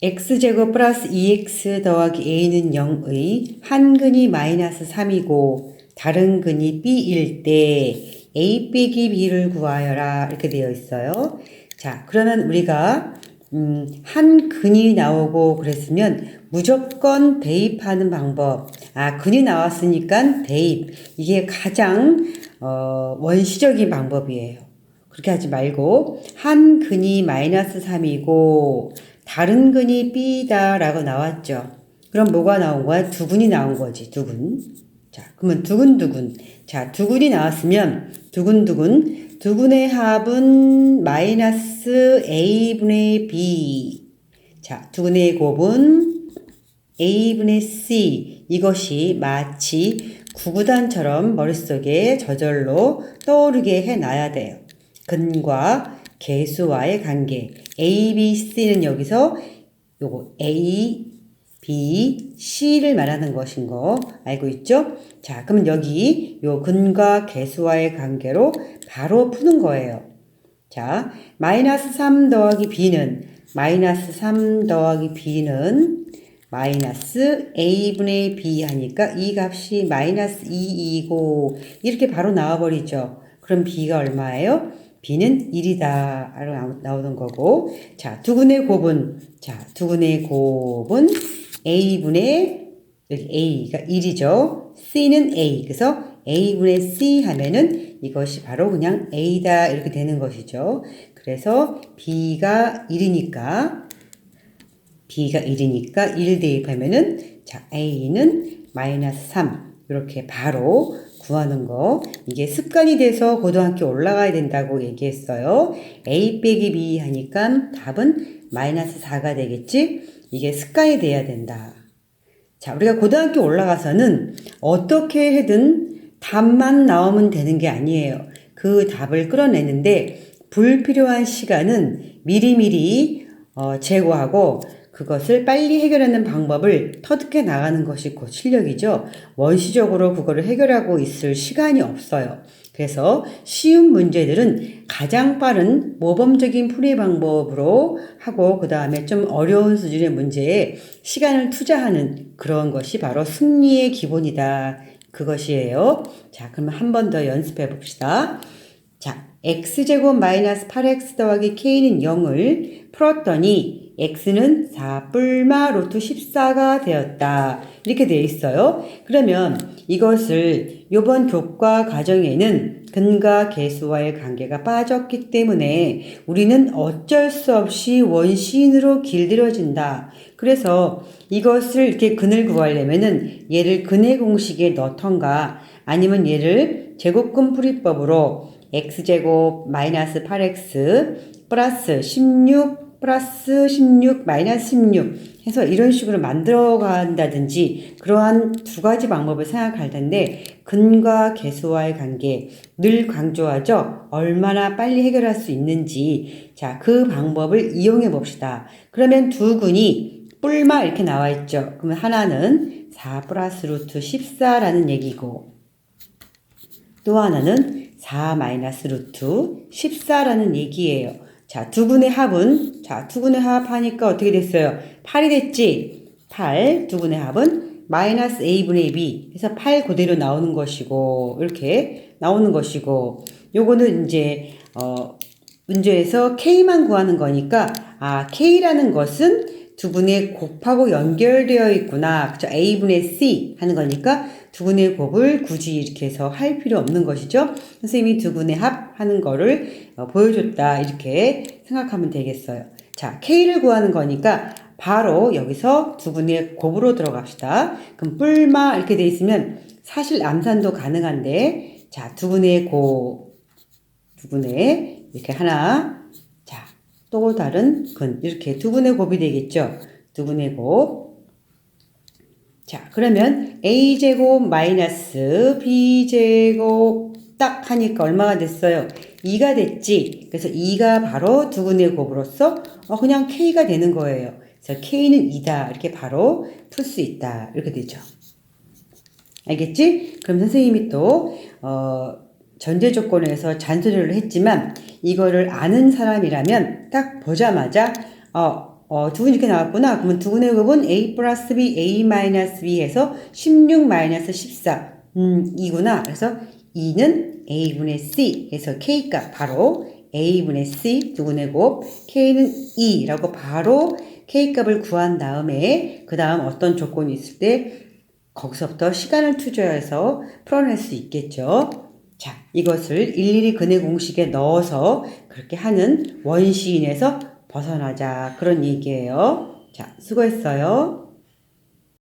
자, x제곱 플러스 2x 더하기 a는 0의 한 근이 마이너스 3이고 다른 근이 b일 때 a 빼기 b를 구하여라 이렇게 되어 있어요. 자, 그러면 우리가 음, 한 근이 나오고 그랬으면 무조건 대입하는 방법. 아, 근이 나왔으니까 대입. 이게 가장 어, 원시적인 방법이에요. 그렇게 하지 말고 한 근이 마이너스 3이고 다른 근이 b다라고 나왔죠. 그럼 뭐가 나온 거야? 두 근이 나온 거지. 두 근. 자, 그러면 두근두근. 자, 두 근이 나왔으면 두근두근. 두 근의 합은 마이너스 a분의 b. 자, 두 근의 곱은 a분의 c. 이것이 마치 구구단처럼 머릿속에 저절로 떠오르게 해놔야 돼요. 근과 개수와의 관계. A, B, C는 여기서 요거 A, B, C를 말하는 것인 거 알고 있죠? 자, 그럼 여기 요 근과 개수와의 관계로 바로 푸는 거예요. 자, 마이너스 3 더하기 B는 마이너스 3 더하기 B는 마이너스 A분의 B 하니까 이 값이 마이너스 2이고 이렇게 바로 나와버리죠. 그럼 B가 얼마예요? B는 1이다. 나오는 거고. 자, 두근의 곱은, 자, 두근의 곱은 A분의, 여기 A가 1이죠. C는 A. 그래서 A분의 C 하면은 이것이 바로 그냥 A다. 이렇게 되는 것이죠. 그래서 B가 1이니까, B가 1이니까 1 대입하면은, 자, A는 마이너스 3. 이렇게 바로 구하는 거 이게 습관이 돼서 고등학교 올라가야 된다고 얘기했어요. A 빼기 B 하니까 답은 마이너스 4가 되겠지? 이게 습관이 돼야 된다. 자, 우리가 고등학교 올라가서는 어떻게 해든 답만 나오면 되는 게 아니에요. 그 답을 끌어내는데 불필요한 시간은 미리미리 어, 제거하고 그것을 빨리 해결하는 방법을 터득해 나가는 것이 곧 실력이죠. 원시적으로 그거를 해결하고 있을 시간이 없어요. 그래서 쉬운 문제들은 가장 빠른 모범적인 풀이 방법으로 하고 그 다음에 좀 어려운 수준의 문제에 시간을 투자하는 그런 것이 바로 승리의 기본이다. 그것이에요. 자, 그러면 한 번 더 연습해 봅시다. 자, x제곱 마이너스 8x 더하기 k는 0을 풀었더니 x는 4 뿔마 로트 14가 되었다. 이렇게 되어 있어요. 그러면 이것을 요번 교과 과정에는 근과 개수와의 관계가 빠졌기 때문에 우리는 어쩔 수 없이 원시인으로 길들여진다. 그래서 이것을 이렇게 근을 구하려면은 얘를 근의 공식에 넣던가 아니면 얘를 제곱근 풀이법으로 x제곱 마이너스 8x 플러스 16 플러스 16, 마이너스 16 해서 이런 식으로 만들어 간다든지 그러한 두 가지 방법을 생각할 텐데 근과 개수와의 관계 늘 강조하죠. 얼마나 빨리 해결할 수 있는지 자, 그 방법을 이용해 봅시다. 그러면 두 근이 뿔마 이렇게 나와 있죠. 그러면 하나는 4 플러스 루트 14라는 얘기고 또 하나는 4 마이너스 루트 14라는 얘기예요. 자, 두 분의 합은, 자, 두 분의 합 하니까 어떻게 됐어요? 8이 됐지? 8, 두 분의 합은 마이너스 a분의 b. 해서 8 그대로 나오는 것이고, 이렇게 나오는 것이고, 요거는 이제, 어, 문제에서 k만 구하는 거니까, 아, k라는 것은 두 분의 곱하고 연결되어 있구나. 그죠? a분의 c 하는 거니까, 두근의 곱을 굳이 이렇게 해서 할 필요 없는 것이죠. 선생님이 두근의 합 하는 거를 어, 보여줬다. 이렇게 생각하면 되겠어요. 자, K를 구하는 거니까 바로 여기서 두근의 곱으로 들어갑시다. 그럼 뿔마 이렇게 돼 있으면 사실 암산도 가능한데 자, 두근의 곱, 두근의 이렇게 하나 자, 또 다른 근 이렇게 두근의 곱이 되겠죠. 두근의 곱 자, 그러면 a제곱 마이너스 b제곱 딱 하니까 얼마가 됐어요? 2가 됐지. 그래서 2가 바로 두근의 곱으로서 어, 그냥 k가 되는 거예요. 그래서 k는 2다. 이렇게 바로 풀 수 있다. 이렇게 되죠. 알겠지? 그럼 선생님이 또 어, 전제 조건에서 잔소리를 했지만 이거를 아는 사람이라면 딱 보자마자 어, 어, 두근 이렇게 나왔구나. 그러면 두근의 곱은 a 플러스 b, a 마이너스 b 해서 16 마이너스 14. 음, 이구나. 그래서 2는 a분의 c 해서 k값 바로 a분의 c 두근의 곱, k는 2라고 바로 k값을 구한 다음에 그 다음 어떤 조건이 있을 때 거기서부터 시간을 투자해서 풀어낼 수 있겠죠. 자, 이것을 일일이 근의 공식에 넣어서 그렇게 하는 원시인에서 벗어나자. 그런 얘기예요. 자, 수고했어요.